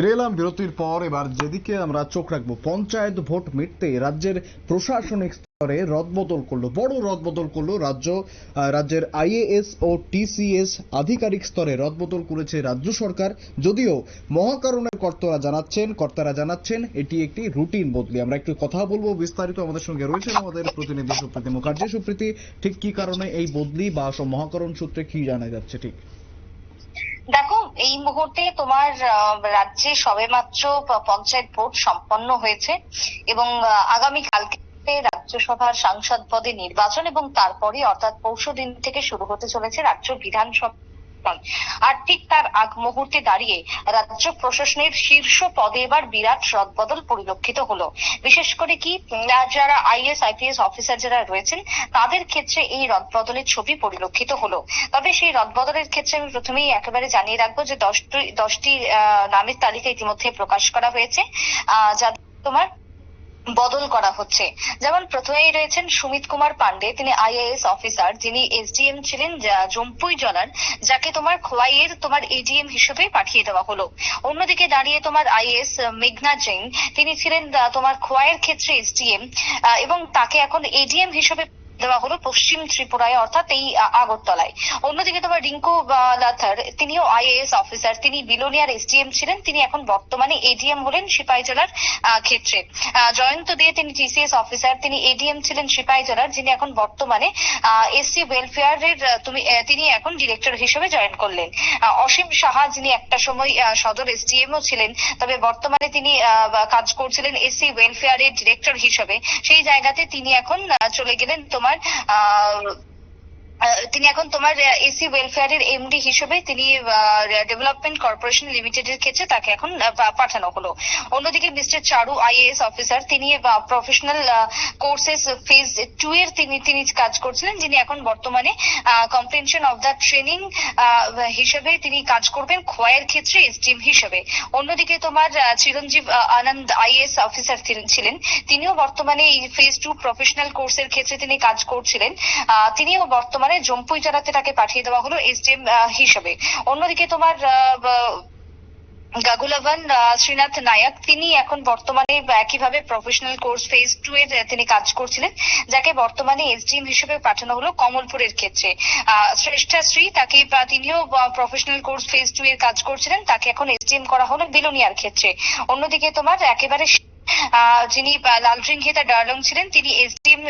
ফিরে এলাম বিরতির পর এবার যেদিকে আমরা চোখ রাখব, পঞ্চায়েত ভোট মিটতে রাজ্যের প্রশাসনিক স্তরে রদবদল করল, বড় রদবদল করল রাজ্য রাজ্যের আইএএস ও টিসিএস আধিকারিক স্তরে রদবদল করেছে রাজ্য সরকার। যদিও মহাকারণের কর্তারা জানাচ্ছেন কর্তারা জানাচ্ছেন, এটি একটি রুটিন বদলি। আমরা একটু কথা বলব, বিস্তারিত আমাদের সঙ্গে রয়েছেন আমাদের প্রতিনিধি সুপ্রীতি মুখার্জি। সুপ্রীতি, ঠিক কি কারণে এই বদলি বা মহাকরণ সূত্রে কি জানা যাচ্ছে ঠিক? দেখো, এই মুহূর্তে তোমার রাজ্যে সবেমাত্র পঞ্চায়েত ভোট সম্পন্ন হয়েছে এবং আগামী কালকে রাজ্যসভার সাংসদ পদে নির্বাচন এবং তারপরে অর্থাৎ পরশু দিন থেকে শুরু হতে চলেছে রাজ্য বিধানসভা। নির্বাচন। আর ঠিক তার আগ মুহূর্তে দাঁড়িয়ে রাজ্য প্রশাসনের শীর্ষ পদে এবার বিরাট রদবদল পরিলক্ষিত হলো। বিশেষ করে কি যারা আইএস আইপিএস অফিসার যারা রয়েছেন তাদের ক্ষেত্রে এই রদবদলের ছবি পরিলক্ষিত হলো। তবে সেই রদবদলের ক্ষেত্রে আমি প্রথমেই একেবারে জানিয়ে রাখব যে দশটি দশটি নামের তালিকা ইতিমধ্যে প্রকাশ করা হয়েছে। আহ, যা তোমার বদল করা হচ্ছে। যেমন প্রথমেই রয়েছেন সুমিত কুমার পান্ডে, তিনি আইএএস অফিসার, যিনি এসডিএম ছিলেন জম্পুই জলার যাকে তোমার খোয়াইয়ের তোমার এডিএম হিসেবে পাঠিয়ে দেওয়া হলো। অন্যদিকে দাঁড়িয়ে তোমার আইএস মেঘনা জৈন, তিনি ছিলেন তোমার খোয়াইয়ের ক্ষেত্রে এসডিএম এবং তাকে এখন এডিএম হিসেবে দেওয়া হলো পশ্চিম ত্রিপুরায় অর্থাৎ এই আগরতলায়। অন্যদিকে তোমার রিঙ্কু লাথার তিনিও আইএএস অফিসার। তিনি বিলোনিয়ার এসডিএম ছিলেন তিনি এখন বর্তমানে এডিএম হলেন সিপাহীজলার আহ, ক্ষেত্রে। জয়ন্ত দিয়ে তিনি টিসিএস অফিসার তিনি এডিএম ছিলেন সিপাহীজলার যিনি এখন বর্তমানে এসসি ওয়েলফেয়ারের তুমি তিনি এখন ডিরেক্টর হিসেবে জয়েন করলেন। অসীম সাহা যিনি একটা সময় সদর এসডিএম ও ছিলেন তবে বর্তমানে তিনি কাজ করছিলেন এসসি ওয়েলফেয়ারের ডিরেক্টর হিসেবে। সেই জায়গাতে তিনি এখন চলে গেলেন তোমার আহ, আহ, তিনি এখন তোমার এসি ওয়েলফেয়ারের এমডি হিসেবে তিনি ডেভেলপমেন্ট কর্পোরেশন লিমিটেডের ক্ষেত্রে তাকে এখন পাঠানো হলো। অন্যদিকে মিস্টার চারু আইএএস অফিসার তিনি প্রফেশনাল কোর্সেস ফেজ টু এর তিনি তিনি কাজ করছিলেন, যিনি এখন বর্তমানে কম্প্রেনশন অফ দ্য ট্রেনিং হিসেবে তিনি কাজ করবেন খোয়াইয়ের ক্ষেত্রে এসডিএম হিসেবে। অন্যদিকে তোমার চিরঞ্জীব আনন্দ আইএএস অফিসার ছিলেন, তিনিও বর্তমানে এই ফেজ টু প্রফেশনাল কোর্সের ক্ষেত্রে তিনি কাজ করছিলেন তিনিও বর্তমানে জম্পুই জেলাতে তাকে পাঠিয়ে দেওয়া হলো এসডিএম হিসেবে। অন্যদিকে তোমার আহ, শ্রীনাথ নায়ক তিনি এখন বর্তমানে একইভাবে প্রফেশনাল কোর্স ফেজ টু এর তিনি কাজ করছিলেন যাকে বর্তমানে এসডিএম হিসেবে পাঠানো হলো কমলপুরের ক্ষেত্রে। শ্রেষ্ঠা শ্রী তাকে তিনিও প্রফেশনাল কোর্স ফেজ টু এর কাজ করছিলেন তাকে এখন এসডিএম করা হলো বিলোনিয়ার ক্ষেত্রে। অন্যদিকে তোমার একেবারে যিনি আহ, লালরিংঘেতা ডার্লং ছিলেন তিনি এসডিএম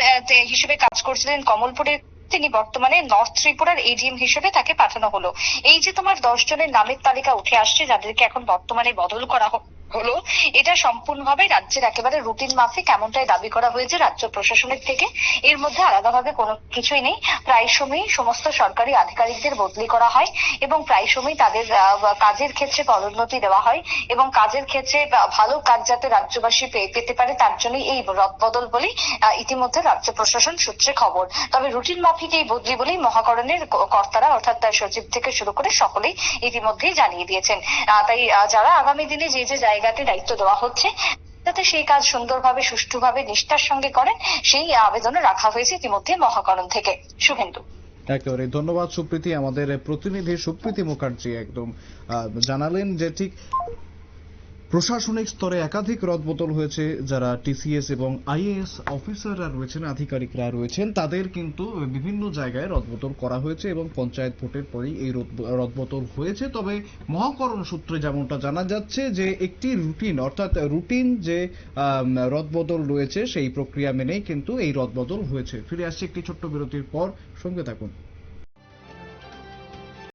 হিসেবে কাজ করছিলেন কমলপুরের তিনি বর্তমানে নর্থ ত্রিপুরার এডিএম হিসেবে তাকে পাঠানো হলো। এই যে তোমার দশ জনের নামের তালিকা উঠে আসছে, যাদেরকে এখন বর্তমানে বদল করা হলো এটা সম্পূর্ণভাবে রাজ্যের একেবারে রুটিন মাফিক এমনটাই দাবি করা হয়েছে রাজ্য প্রশাসনের থেকে। এর মধ্যে আলাদাভাবে কোনো কিছুই নেই। প্রায় সময়ই সমস্ত সরকারি আধিকারিকদের বদলি করা হয় এবং প্রায় সময় তাদের কাজের ক্ষেত্রে পদোন্নতি দেওয়া হয় এবং কাজের ক্ষেত্রে ভালো কাজ যাতে রাজ্যবাসী পেতে পারে তার জন্যই এই রদবদল বলে আহ, ইতিমধ্যে রাজ্য প্রশাসন সূত্রে খবর। তবে রুটিন মাফিক এই বদলি বলেই মহাকরণের কর্তারা অর্থাৎ তার সচিব থেকে শুরু করে সকলেই ইতিমধ্যেই জানিয়ে দিয়েছেন। তাই যারা আগামী দিনে যে যে জায়গাতে দায়িত্ব দেওয়া হচ্ছে। যাতে সেই কাজ সুন্দরভাবে, সুষ্ঠুভাবে, নিষ্ঠার সঙ্গে করেন, সেই আবেদনও রাখা হয়েছে ইতিমধ্যে মহাকরণ থেকে। শুভেন্দু। একেবারে। ধন্যবাদ সুপ্রীতি। আমাদের প্রতিনিধি সুপ্রীতি মুখার্জি একদম জানালেন যে ঠিক প্রশাসনিক স্তরে একাধিক রদবদল হয়েছে, যারা টিসিএস এবং আইএএস অফিসাররা রয়েছেন, আধিকারিকরা রয়েছেন, তাদের কিন্তু বিভিন্ন জায়গায় রদবদল করা হয়েছে এবং পঞ্চায়েত ভোটের পরেই এই রদ- রদবদল হয়েছে। তবে মহাকরণ সূত্রে যেমনটা জানা যাচ্ছে যে, একটি রুটিন, অর্থাৎ রুটিন যে রদবদল রয়েছে, সেই প্রক্রিয়া মেনেই কিন্তু এই রদবদল হয়েছে। ফিরে আসছে একটি ছোট্ট বিরতির পর। সঙ্গে থাকুন।